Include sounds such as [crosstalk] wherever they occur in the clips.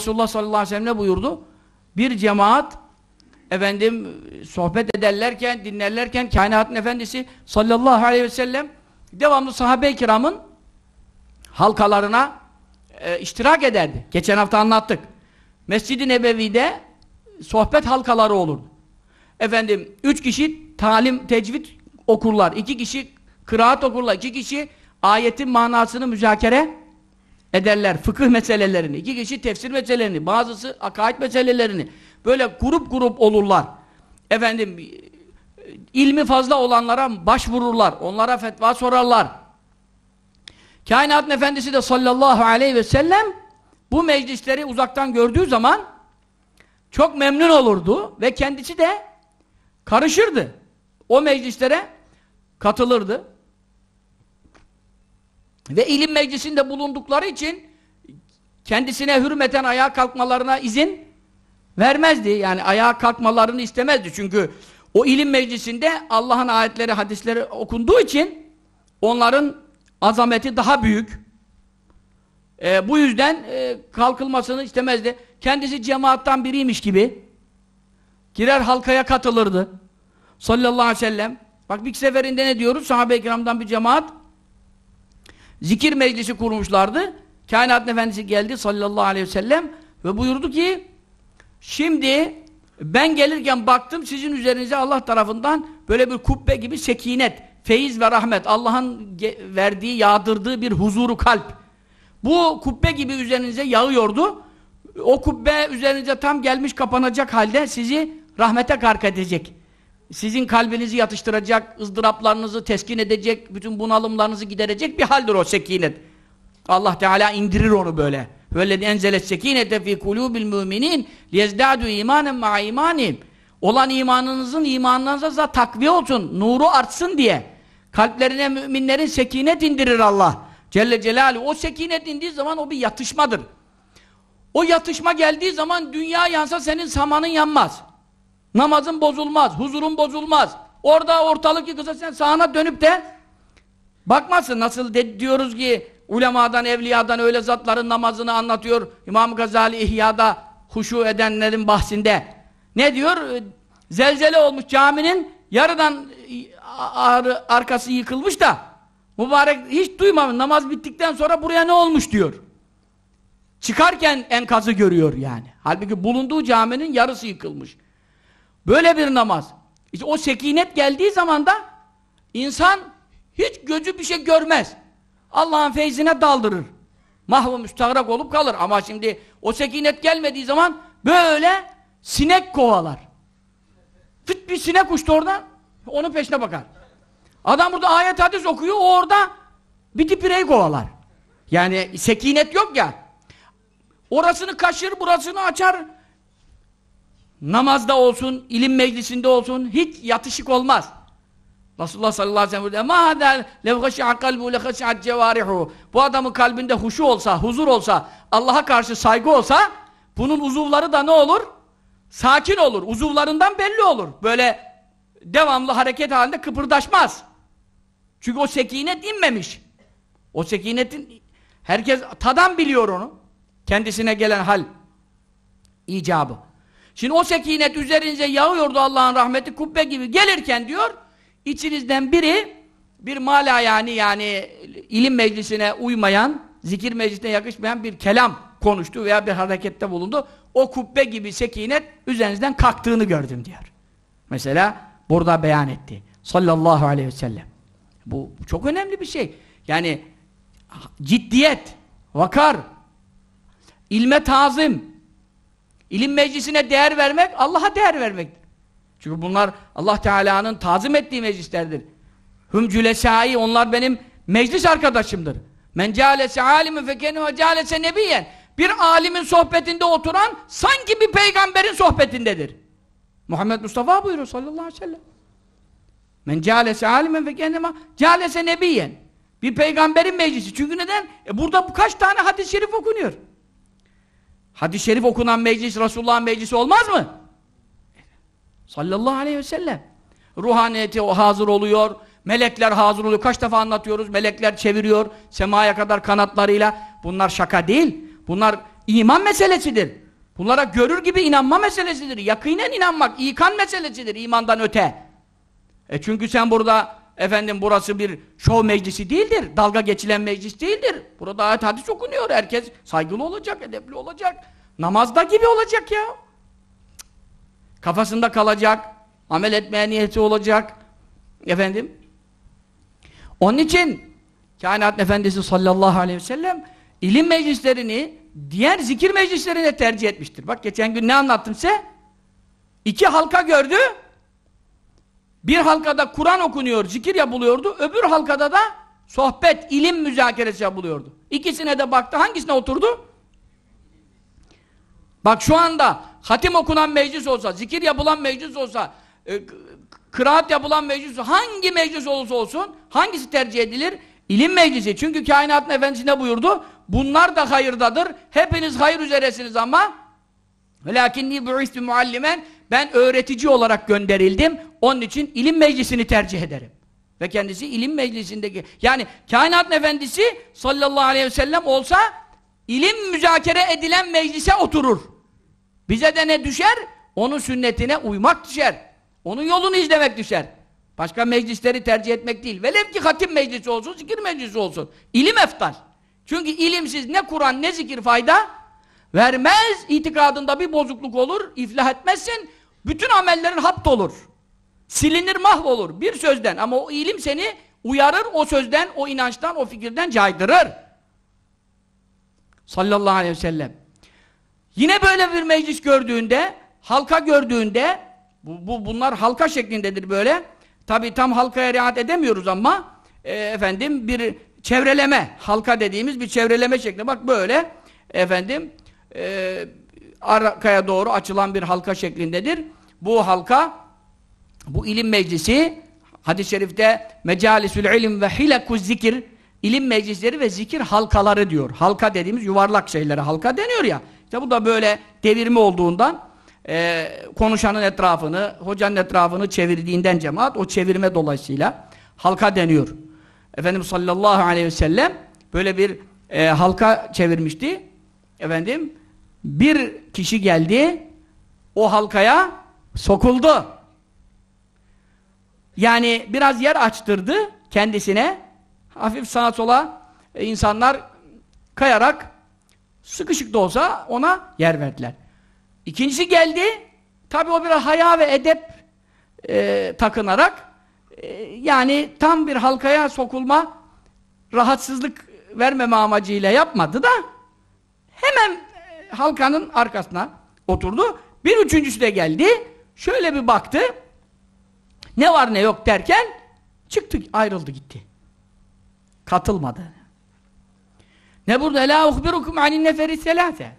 Resulullah sallallahu aleyhi ve sellem ne buyurdu? Bir cemaat efendim sohbet ederlerken, dinlerlerken kainatın efendisi sallallahu aleyhi ve sellem devamlı sahabe-i kiramın halkalarına e, iştirak ederdi. Geçen hafta anlattık. Mescid-i Nebevi'de sohbet halkaları olurdu. Efendim, üç kişi talim, tecvid okurlar. iki kişi kıraat okurlar. iki kişi ayetin manasını müzakere ederler. Fıkıh meselelerini. iki kişi tefsir meselelerini. Bazısı akaid meselelerini. Böyle grup grup olurlar. Efendim, ilmi fazla olanlara başvururlar. Onlara fetva sorarlar. Kainatın Efendisi de sallallahu aleyhi ve sellem bu meclisleri uzaktan gördüğü zaman çok memnun olurdu ve kendisi de karışırdı. O meclislere katılırdı. Ve ilim meclisinde bulundukları için kendisine hürmeten ayağa kalkmalarına izin vermezdi. Yani ayağa kalkmalarını istemezdi. Çünkü o ilim meclisinde Allah'ın ayetleri, hadisleri okunduğu için onların azameti daha büyük. E, bu yüzden e, kalkılmasını istemezdi. Kendisi cemaattan biriymiş gibi girer halkaya katılırdı. Sallallahu aleyhi ve sellem. Bak bir seferinde ne diyoruz? Sahabe-i kiramdan bir cemaat zikir meclisi kurmuşlardı. Kainat Efendisi geldi sallallahu aleyhi ve sellem ve buyurdu ki şimdi ben gelirken baktım sizin üzerinize Allah tarafından böyle bir kubbe gibi sekinet, feyiz ve rahmet Allah'ın verdiği, yağdırdığı bir huzuru kalp. Bu kubbe gibi üzerinize yağıyordu. O kubbe üzerinize tam gelmiş kapanacak halde sizi rahmete kark edecek. Sizin kalbinizi yatıştıracak, ızdıraplarınızı teskin edecek, bütün bunalımlarınızı giderecek bir haldir o sekinet. Allah Teala indirir onu böyle. Vellezî enzelet sekînete fî kulûbil müminin liyezdâdû îmânen ma'a îmânihim. Olan imanınızın imanınıza takviye olsun, nuru artsın diye. Kalplerine müminlerin sekinet indirir Allah. Celle Celaluhu. O sekinet indiği zaman o bir yatışmadır. O yatışma geldiği zaman dünya yansa senin samanın yanmaz. Namazın bozulmaz, huzurun bozulmaz. Orada ortalık yıkılsa sen sağına dönüp de bakmazsın. Nasıl de, diyoruz ki ulemadan, evliyadan öyle zatların namazını anlatıyor. İmam Gazali İhya'da huşu edenlerin bahsinde. Ne diyor? Zelzele olmuş caminin yarıdan ar arkası yıkılmış da mübarek hiç duymamış. Namaz bittikten sonra buraya ne olmuş diyor. Çıkarken enkazı görüyor yani. Halbuki bulunduğu caminin yarısı yıkılmış. Böyle bir namaz. İşte o sekinet geldiği zaman da insan hiç gözü bir şey görmez. Allah'ın feyzine daldırır. Mahvu müstahrak olup kalır. Ama şimdi o sekinet gelmediği zaman böyle sinek kovalar. Fıt bir sinek uçtu oradan, onun peşine bakar. Adam burada ayet hadis okuyor, o orada bir dipireyi kovalar. Yani sekinet yok ya. Orasını kaşır, burasını açar. Namazda olsun, ilim meclisinde olsun, hiç yatışık olmaz. Resulullah sallallahu aleyhi ve sellem ma hada lev kalbu le khashi'at cevarihu. Bu adamın kalbinde huşu olsa, huzur olsa, Allah'a karşı saygı olsa bunun uzuvları da ne olur? Sakin olur. Uzuvlarından belli olur. Böyle devamlı hareket halinde kıpırdaşmaz. Çünkü o sekinet inmemiş. O sekinetin herkes tadan biliyor onu. Kendisine gelen hal icabı. Şimdi o sekinet üzerinize yağıyordu Allah'ın rahmeti kubbe gibi gelirken diyor içinizden biri bir mala yani yani ilim meclisine uymayan zikir meclisine yakışmayan bir kelam konuştu veya bir harekette bulundu. O kubbe gibi sekinet üzerinizden kalktığını gördüm diyor. Mesela burada beyan etti. Sallallahu aleyhi ve sellem. Bu çok önemli bir şey. Yani ciddiyet, vakar, ilme tazim, ilim meclisine değer vermek, Allah'a değer vermektir. Çünkü bunlar Allah Teala'nın tazim ettiği meclislerdir. Hüm cülesâi, onlar benim meclis arkadaşımdır. Men câlese âlimin fekenu ve câlese nebiyen. Bir alimin sohbetinde oturan sanki bir peygamberin sohbetindedir. Muhammed Mustafa buyuruyor sallallahu aleyhi ve sellem. Men câlese âlimen fekennema câlese nebiyen. Bir peygamberin meclisi. Çünkü neden? E burada kaç tane hadis-i şerif okunuyor. Hadis-i şerif okunan meclis Resulullah'ın meclisi olmaz mı? Sallallahu aleyhi ve sellem. Ruhaniyeti hazır oluyor. Melekler hazır oluyor. Kaç defa anlatıyoruz. Melekler çeviriyor. Semaya kadar kanatlarıyla. Bunlar şaka değil. Bunlar iman meselesidir. Bunlara görür gibi inanma meselesidir. Yakinen inanmak, ikan meselesidir imandan öte. E çünkü sen burada efendim burası bir şov meclisi değildir. Dalga geçilen meclis değildir. Burada ayet hadis okunuyor. Herkes saygılı olacak, edepli olacak. Namazda gibi olacak ya. Kafasında kalacak. Amel etmeye niyeti olacak. Efendim. Onun için Kainat Efendisi sallallahu aleyhi ve sellem ilim meclislerini diğer zikir meclislerine tercih etmiştir. Bak geçen gün ne anlattım size? İki halka gördü. Bir halkada Kur'an okunuyor, zikir yapılıyordu. Öbür halkada da sohbet, ilim müzakeresi yapılıyordu. İkisine de baktı. Hangisine oturdu? Bak şu anda hatim okunan meclis olsa, zikir yapılan meclis olsa, e, kıraat yapılan meclis olsa, hangi meclis olursa olsun, hangisi tercih edilir? İlim meclisi. Çünkü kainatın efendisi ne buyurdu? Bunlar da hayırdadır. Hepiniz hayır üzeresiniz ama وَلَاكِنِّي بُعِسْتُ muallimen ben öğretici olarak gönderildim. Onun için ilim meclisini tercih ederim. Ve kendisi ilim meclisindeki yani kainatın efendisi sallallahu aleyhi ve sellem olsa ilim müzakere edilen meclise oturur. Bize de ne düşer? Onun sünnetine uymak düşer. Onun yolunu izlemek düşer. Başka meclisleri tercih etmek değil. Velev ki hatim meclisi olsun, zikir meclisi olsun. İlim eftal. Çünkü ilimsiz ne Kur'an ne zikir fayda vermez. İtikadında bir bozukluk olur, iflah etmezsin. Bütün amellerin hapt olur. Silinir, mahvolur bir sözden. Ama o ilim seni uyarır, o sözden, o inançtan, o fikirden caydırır. Sallallahu aleyhi ve sellem. Yine böyle bir meclis gördüğünde, halka gördüğünde, bu, bu bunlar halka şeklindedir böyle. Tabi tam halkaya riayet edemiyoruz ama e, efendim bir çevreleme, halka dediğimiz bir çevreleme şekli. Bak böyle efendim e, arkaya doğru açılan bir halka şeklindedir. Bu halka bu ilim meclisi hadis-i şerifte mecalisül ilim ve hilekuz zikir ilim meclisleri ve zikir halkaları diyor. Halka dediğimiz yuvarlak şeylere halka deniyor ya. İşte bu da böyle devirme olduğundan e, konuşanın etrafını, hocanın etrafını çevirdiğinden cemaat o çevirme dolayısıyla halka deniyor. Efendimiz sallallahu aleyhi ve sellem böyle bir e, halka çevirmişti. Efendim bir kişi geldi o halkaya sokuldu. Yani biraz yer açtırdı kendisine. Hafif sağa sola e, insanlar kayarak sıkışık da olsa ona yer verdiler. İkincisi geldi. Tabi o biraz haya ve edep e, takınarak e, yani tam bir halkaya sokulma rahatsızlık vermeme amacıyla yapmadı da hemen halkanın arkasına oturdu. Bir üçüncüsü de geldi. Şöyle bir baktı. Ne var ne yok derken çıktı ayrıldı gitti. Katılmadı. Ne burada? La uhbirukum anin neferi selase.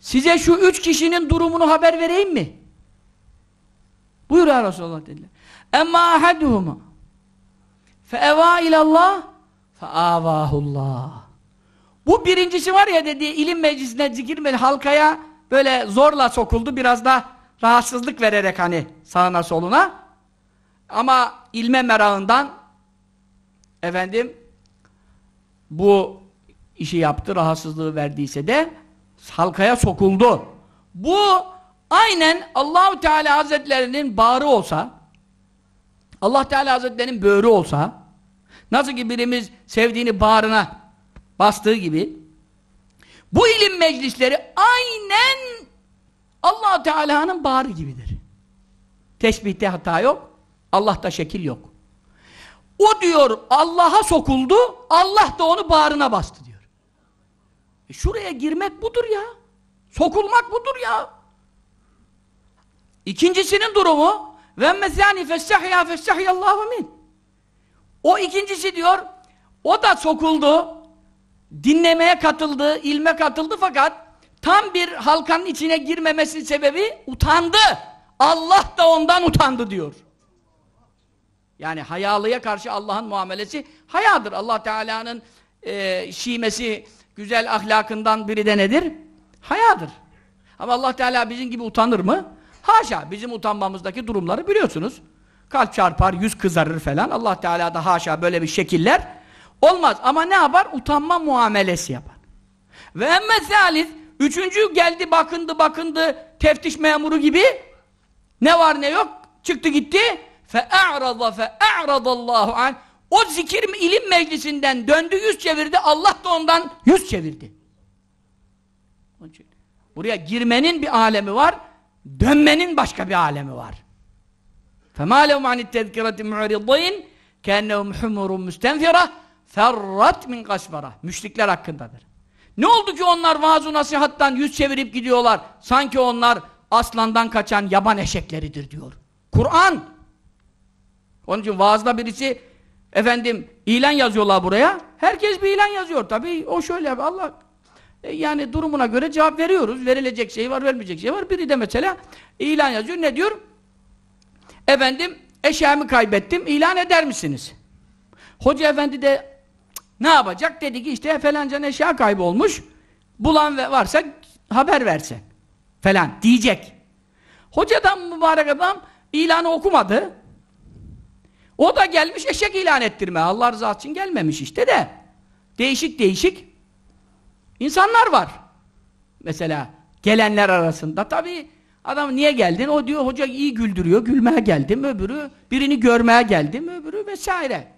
Size şu üç kişinin durumunu haber vereyim mi? Buyur ya Resulallah dediler. Emma ahaduhuma fe eva ilallah fe avahullah. Bu birincisi var ya dediği ilim meclisine meclis halkaya böyle zorla sokuldu biraz da rahatsızlık vererek hani sağına soluna ama ilme merağından efendim bu işi yaptı rahatsızlığı verdiyse de halkaya sokuldu. Bu aynen Allahu Teala Hazretlerinin bağrı olsa Allah Teala Hazretlerinin böğrü olsa nasıl ki birimiz sevdiğini bağrına bastığı gibi bu ilim meclisleri aynen allah Teala'nın bağrı gibidir. Teşbihte hata yok. Allah'ta şekil yok. O diyor Allah'a sokuldu, Allah da onu bağrına bastı diyor. E şuraya girmek budur ya. Sokulmak budur ya. İkincisinin durumu ve mesani festahya festahiyallahu min. O ikincisi diyor o da sokuldu. Dinlemeye katıldı, ilme katıldı fakat tam bir halkanın içine girmemesinin sebebi utandı. Allah da ondan utandı diyor. Yani hayalıya karşı Allah'ın muamelesi hayadır. Allah Teala'nın e, şiimesi, güzel ahlakından biri de nedir? Hayadır. Ama Allah Teala bizim gibi utanır mı? Haşa. Bizim utanmamızdaki durumları biliyorsunuz. Kalp çarpar, yüz kızarır falan. Allah Teala da haşa böyle bir şekiller olmaz. Ama ne yapar? Utanma muamelesi yapar. Ve emme salis üçüncü geldi bakındı bakındı teftiş memuru gibi ne var ne yok çıktı gitti fe a'rada fe a'radallahu an o zikir ilim meclisinden döndü yüz çevirdi Allah da ondan yüz çevirdi. Buraya girmenin bir alemi var, dönmenin başka bir alemi var. فَمَا لَهُمْ عَنِ التَّذْكِرَةِ مُعْرِضِينَ كَاَنَّهُمْ حُمُرٌ مُسْتَنْفِرَةٌ ferrat min kasvara. Müşrikler hakkındadır. Ne oldu ki onlar vaaz nasihattan yüz çevirip gidiyorlar? Sanki onlar aslandan kaçan yaban eşekleridir diyor. Kur'an. Onun için vaazda birisi efendim ilan yazıyorlar buraya. Herkes bir ilan yazıyor. Tabii o şöyle Allah e, yani durumuna göre cevap veriyoruz. Verilecek şey var, vermeyecek şey var. Biri de mesela ilan yazıyor. Ne diyor? Efendim eşeğimi kaybettim. İlan eder misiniz? Hoca efendi de ne yapacak? Dedi ki işte falancan eşya kaybolmuş. Bulan varsa haber versin. Falan diyecek. Hocadan mübarek adam ilanı okumadı. O da gelmiş eşek ilan ettirme. Allah rızası için gelmemiş işte de. Değişik değişik insanlar var. Mesela gelenler arasında. Tabi adam niye geldin? O diyor hoca iyi güldürüyor. Gülmeye geldim. Öbürü birini görmeye geldim. Öbürü vesaire.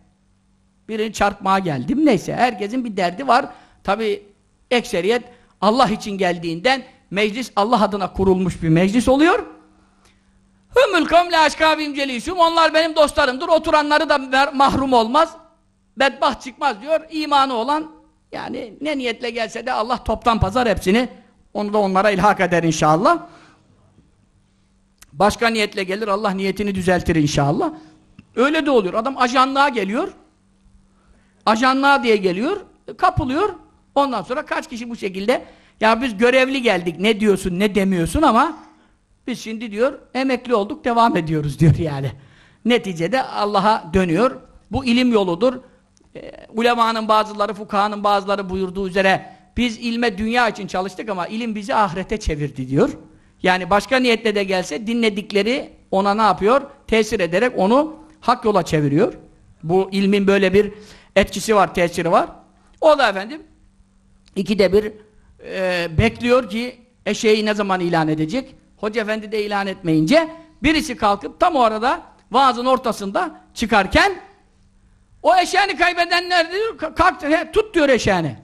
Birini çarpmaya geldim. Neyse herkesin bir derdi var. Tabi ekseriyet Allah için geldiğinden meclis Allah adına kurulmuş bir meclis oluyor. Hümül kavmle aşkabim celisum. Onlar benim dostlarımdır. Oturanları da mahrum olmaz. Bedbaht çıkmaz diyor. İmanı olan yani ne niyetle gelse de Allah toptan pazar hepsini onu da onlara ilhak eder inşallah. Başka niyetle gelir Allah niyetini düzeltir inşallah. Öyle de oluyor. Adam ajanlığa geliyor. Ajanlığa diye geliyor. Kapılıyor. Ondan sonra kaç kişi bu şekilde ya biz görevli geldik ne diyorsun ne demiyorsun ama biz şimdi diyor emekli olduk devam ediyoruz [laughs] diyor yani. Neticede Allah'a dönüyor. Bu ilim yoludur. E, ulemanın bazıları, fukahanın bazıları buyurduğu üzere biz ilme dünya için çalıştık ama ilim bizi ahirete çevirdi diyor. Yani başka niyetle de gelse dinledikleri ona ne yapıyor? Tesir ederek onu hak yola çeviriyor. Bu ilmin böyle bir etkisi var, tesiri var. O da efendim ikide bir e, bekliyor ki eşeği ne zaman ilan edecek? Hoca efendi de ilan etmeyince birisi kalkıp tam o arada vaazın ortasında çıkarken o eşeğini kaybedenler diyor kalk he, tut diyor eşeğini.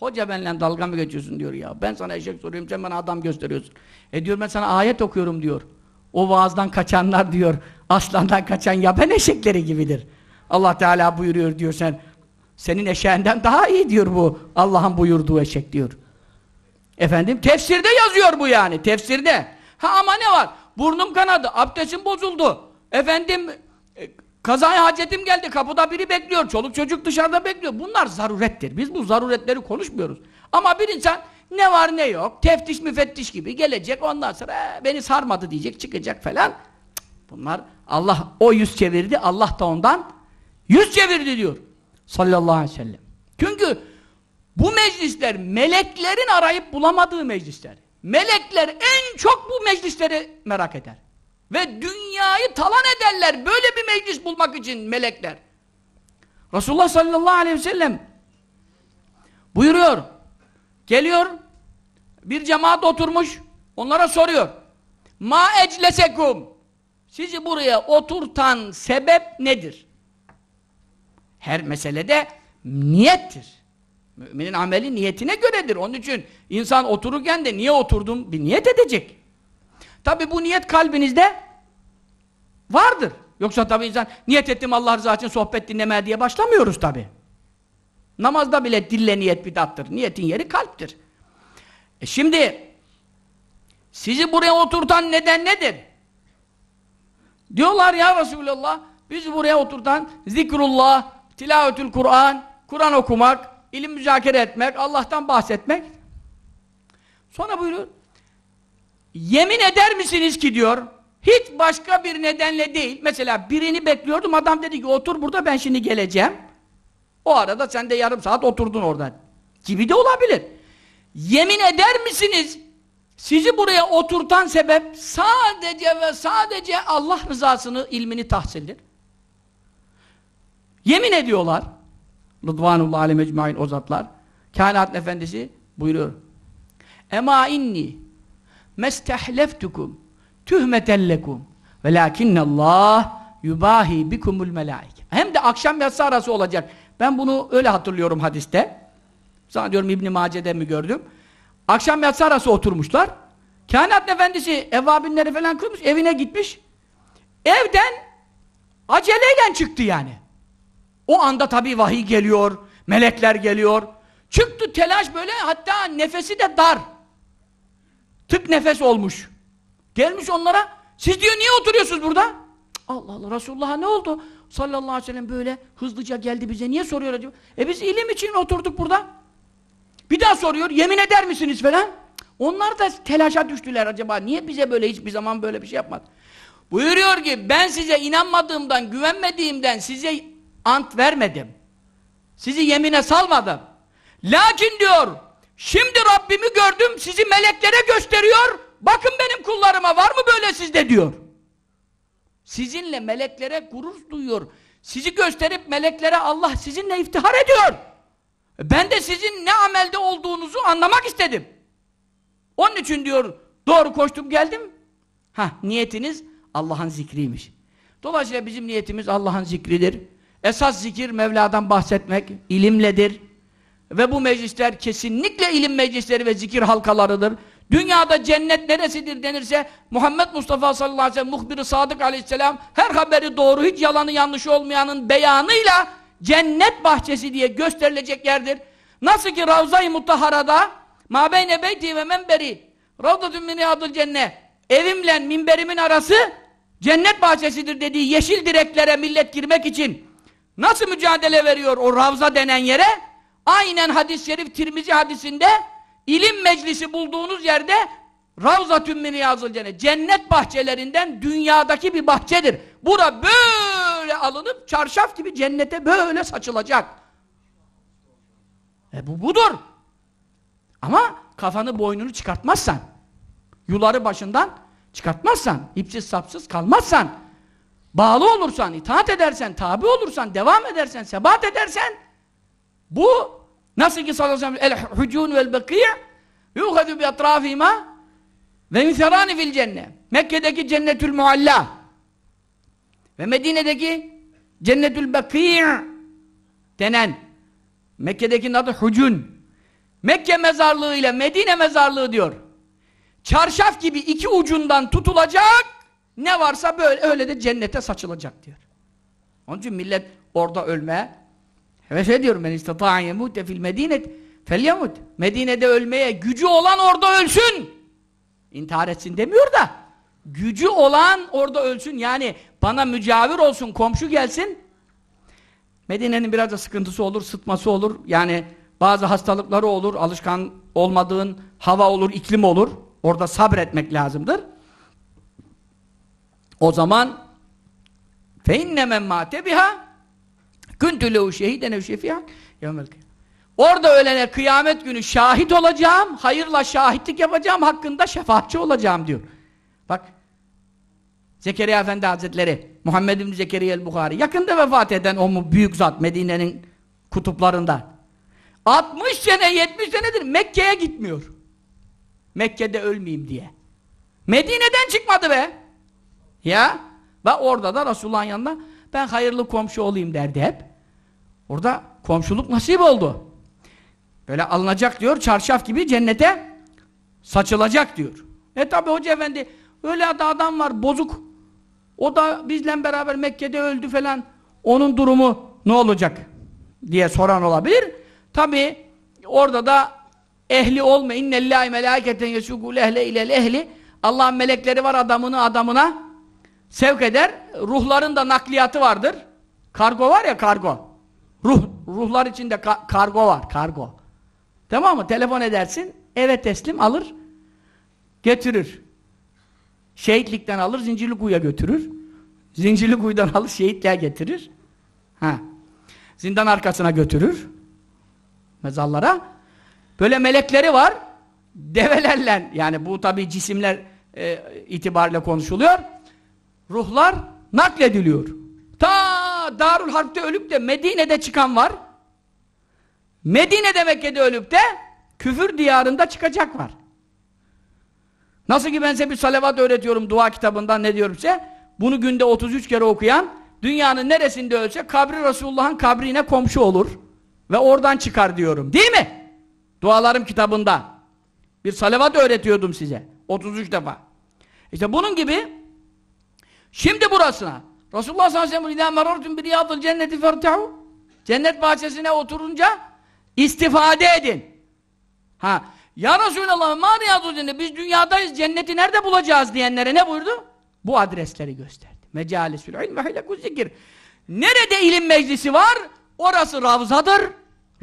Hoca benimle dalga mı geçiyorsun diyor ya. Ben sana eşek soruyorum sen bana adam gösteriyorsun. E diyor ben sana ayet okuyorum diyor. O vaazdan kaçanlar diyor aslandan kaçan yaban eşekleri gibidir. Allah Teala buyuruyor diyor sen senin eşeğinden daha iyi diyor bu Allah'ın buyurduğu eşek diyor. Efendim tefsirde yazıyor bu yani tefsirde. Ha ama ne var? Burnum kanadı, abdestim bozuldu. Efendim e, kazaya hacetim geldi, kapıda biri bekliyor, çoluk çocuk dışarıda bekliyor. Bunlar zarurettir. Biz bu zaruretleri konuşmuyoruz. Ama bir insan ne var ne yok, teftiş müfettiş gibi gelecek ondan sonra e, beni sarmadı diyecek, çıkacak falan. Bunlar Allah o yüz çevirdi, Allah da ondan yüz çevirdi diyor. Sallallahu aleyhi ve sellem. Çünkü bu meclisler meleklerin arayıp bulamadığı meclisler. Melekler en çok bu meclisleri merak eder. Ve dünyayı talan ederler böyle bir meclis bulmak için melekler. Resulullah sallallahu aleyhi ve sellem buyuruyor. Geliyor bir cemaat oturmuş onlara soruyor. Ma eclesekum sizi buraya oturtan sebep nedir? Her meselede niyettir. Müminin ameli niyetine göredir. Onun için insan otururken de niye oturdum bir niyet edecek. Tabi bu niyet kalbinizde vardır. Yoksa tabi insan niyet ettim Allah rızası için sohbet dinlemeye diye başlamıyoruz tabi. Namazda bile dille niyet bidattır. Niyetin yeri kalptir. E şimdi sizi buraya oturtan neden nedir? Diyorlar ya Resulallah bizi buraya oturtan zikrullah, tilavetül Kur'an, Kur'an okumak, ilim müzakere etmek, Allah'tan bahsetmek. Sonra buyuruyor, yemin eder misiniz ki diyor, hiç başka bir nedenle değil, mesela birini bekliyordum, adam dedi ki otur burada ben şimdi geleceğim. O arada sen de yarım saat oturdun orada. Gibi de olabilir. Yemin eder misiniz? Sizi buraya oturtan sebep sadece ve sadece Allah rızasını, ilmini tahsildir. Yemin ediyorlar. Rıdvanullah aleyhi mecmain o zatlar. Kainat Efendisi buyuruyor. Ema inni mestehleftukum tühmeten lekum velakinnallah yubahi bikumul melaike. Hem de akşam yatsı arası olacak. Ben bunu öyle hatırlıyorum hadiste. Zannediyorum İbn Mace'de mi gördüm. Akşam yatsı arası oturmuşlar. Kainat Efendisi evvabinleri falan kılmış, evine gitmiş. Evden aceleyle çıktı yani. O anda tabii vahiy geliyor, melekler geliyor. Çıktı telaş böyle hatta nefesi de dar. Tık nefes olmuş. Gelmiş onlara, siz diyor niye oturuyorsunuz burada? Allah Allah Resulullah'a ne oldu? Sallallahu aleyhi ve sellem böyle hızlıca geldi bize niye soruyor acaba? E biz ilim için oturduk burada. Bir daha soruyor, yemin eder misiniz falan? Onlar da telaşa düştüler acaba. Niye bize böyle hiçbir zaman böyle bir şey yapmadı? Buyuruyor ki ben size inanmadığımdan, güvenmediğimden size ant vermedim. Sizi yemine salmadım. Lakin diyor, şimdi Rabbimi gördüm, sizi meleklere gösteriyor. Bakın benim kullarıma var mı böyle sizde diyor. Sizinle meleklere gurur duyuyor. Sizi gösterip meleklere Allah sizinle iftihar ediyor. Ben de sizin ne amelde olduğunuzu anlamak istedim. Onun için diyor doğru koştum geldim. Ha niyetiniz Allah'ın zikriymiş. Dolayısıyla bizim niyetimiz Allah'ın zikridir. Esas zikir Mevla'dan bahsetmek ilimledir. Ve bu meclisler kesinlikle ilim meclisleri ve zikir halkalarıdır. Dünyada cennet neresidir denirse Muhammed Mustafa sallallahu aleyhi ve sellem muhbir Sadık aleyhisselam her haberi doğru hiç yalanı yanlışı olmayanın beyanıyla cennet bahçesi diye gösterilecek yerdir. Nasıl ki Ravza-i Mutahara'da ma beyne beyti ve memberi ravdatun min riyadil cennet evimle minberimin arası cennet bahçesidir dediği yeşil direklere millet girmek için nasıl mücadele veriyor o Ravza denen yere aynen hadis-i şerif Tirmizi hadisinde ilim meclisi bulduğunuz yerde Ravzatün min riyazıl cennet cennet bahçelerinden dünyadaki bir bahçedir. Bura böyle alınıp çarşaf gibi cennete böyle saçılacak. E bu budur. Ama kafanı boynunu çıkartmazsan, yuları başından çıkartmazsan, ipsiz sapsız kalmazsan, bağlı olursan, itaat edersen, tabi olursan, devam edersen, sebat edersen, bu nasıl ki sallallahu aleyhi ve sellem el-hucun vel-bekî' yuhadu bi etrafîmâ ve mitherâni fil cennet. Mekke'deki cennetül mualla ve Medine'deki cennetül bekî' denen Mekke'dekinin adı Hucun. Mekke mezarlığı ile Medine mezarlığı diyor. Çarşaf gibi iki ucundan tutulacak, ne varsa böyle öyle de cennete saçılacak diyor. Onun için millet orada ölmeye heves ediyor. Men istata'an yemute fil medinet felyemut. Medine'de ölmeye gücü olan orada ölsün. İntihar etsin demiyor da gücü olan orada ölsün. Yani bana mücavir olsun, komşu gelsin. Medine'nin biraz da sıkıntısı olur, sıtması olur. Yani bazı hastalıkları olur, alışkan olmadığın hava olur, iklim olur. Orada sabretmek lazımdır. O zaman fe inne men mate biha kuntu lehu şehiden ev şefiyan yevmel Orada ölene kıyamet günü şahit olacağım, hayırla şahitlik yapacağım, hakkında şefaatçi olacağım diyor. Bak, Zekeriya Efendi Hazretleri, Muhammed bin Zekeriya el-Bukhari, yakında vefat eden o mu büyük zat Medine'nin kutuplarında. 60 sene, 70 senedir Mekke'ye gitmiyor. Mekke'de ölmeyeyim diye. Medine'den çıkmadı be. Ya, bak orada da Resulullah'ın yanında ben hayırlı komşu olayım derdi hep. Orada komşuluk nasip oldu. Böyle alınacak diyor, çarşaf gibi cennete saçılacak diyor. E tabi hoca efendi, öyle adam var, bozuk. O da bizle beraber Mekke'de öldü falan. Onun durumu ne olacak? diye soran olabilir. Tabi orada da ehli olma. İnnellâhi melâketen yesûgûl ehle ilel ehli. Allah'ın melekleri var adamını adamına sevk eder. Ruhların da nakliyatı vardır. Kargo var ya kargo. Ruh, ruhlar içinde ka kargo var, kargo. Tamam mı? Telefon edersin, eve teslim alır, getirir. Şehitlikten alır, Zincirlikuyu'ya götürür. Zincirlikuyu'dan alır, şehitliğe getirir. Ha. Zindan arkasına götürür. Mezarlara. Böyle melekleri var. Develerle, yani bu tabi cisimler e, itibariyle konuşuluyor. Ruhlar naklediliyor. Ta Darül Harp'te ölüp de Medine'de çıkan var. Medine'de Mekke'de ölüp de küfür diyarında çıkacak var. Nasıl ki ben size bir salavat öğretiyorum dua kitabından ne diyorum size? Bunu günde 33 kere okuyan dünyanın neresinde ölse kabri Resulullah'ın kabrine komşu olur. Ve oradan çıkar diyorum. Değil mi? Dualarım kitabında. Bir salavat öğretiyordum size. 33 defa. İşte bunun gibi şimdi burasına Resulullah sallallahu aleyhi ve sellem اِذَا مَرَرْتُمْ بِرِيَاضِ الْجَنَّةِ فَارْتَعُوا Cennet bahçesine oturunca istifade edin. Ha, ya Resulallah ma riyadu cennet biz dünyadayız cenneti nerede bulacağız diyenlere ne buyurdu? Bu adresleri gösterdi. Mecalisül ilm ve hilekuz zikir. Nerede ilim meclisi var? Orası Ravzadır.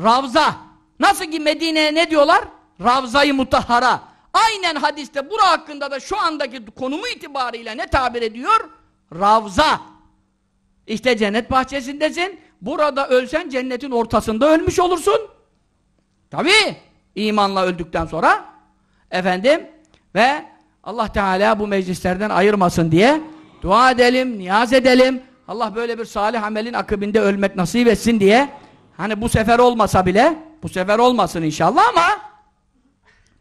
Ravza. Nasıl ki Medine'ye ne diyorlar? Ravza-i Mutahhara. Aynen hadiste bura hakkında da şu andaki konumu itibariyle ne tabir ediyor? Ravza. İşte cennet bahçesindesin. Burada ölsen cennetin ortasında ölmüş olursun. Tabi imanla öldükten sonra efendim ve Allah Teala bu meclislerden ayırmasın diye dua edelim, niyaz edelim. Allah böyle bir salih amelin akabinde ölmek nasip etsin diye hani bu sefer olmasa bile bu sefer olmasın inşallah ama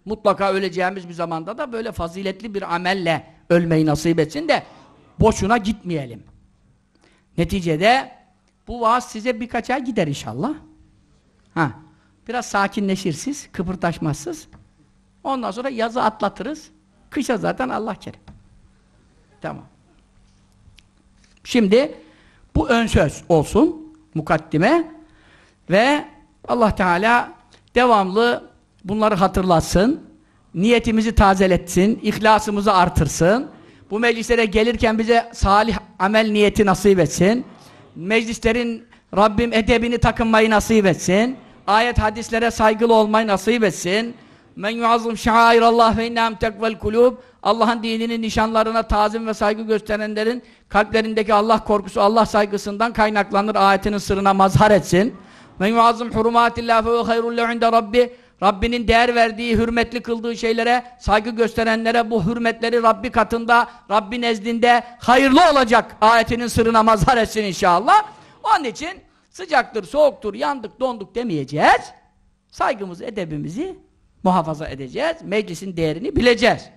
mutlaka öleceğimiz bir zamanda da böyle faziletli bir amelle ölmeyi nasip etsin de boşuna gitmeyelim. Neticede bu vaaz size birkaç ay gider inşallah. Ha. Biraz sakinleşirsiniz, kıpırdaşmazsınız. Ondan sonra yazı atlatırız. Kışa zaten Allah kerim. Tamam. Şimdi bu ön söz olsun, mukaddime ve Allah Teala devamlı bunları hatırlatsın, niyetimizi tazeletsin, ihlasımızı artırsın, bu meclislere gelirken bize salih amel niyeti nasip etsin, meclislerin Rabbim edebini takınmayı nasip etsin, ayet hadislere saygılı olmayı nasip etsin, men yuazzım şairallah ve innem tekvel kulub. Allah'ın dininin nişanlarına tazim ve saygı gösterenlerin kalplerindeki Allah korkusu, Allah saygısından kaynaklanır ayetinin sırrına mazhar etsin. Men yuazzım hurumatillah fe hayrul inde rabbi Rabbinin değer verdiği, hürmetli kıldığı şeylere saygı gösterenlere bu hürmetleri Rabbi katında, Rabbi nezdinde hayırlı olacak ayetinin sırrına mazhar etsin inşallah. Onun için sıcaktır, soğuktur, yandık, donduk demeyeceğiz. Saygımızı, edebimizi muhafaza edeceğiz. Meclisin değerini bileceğiz.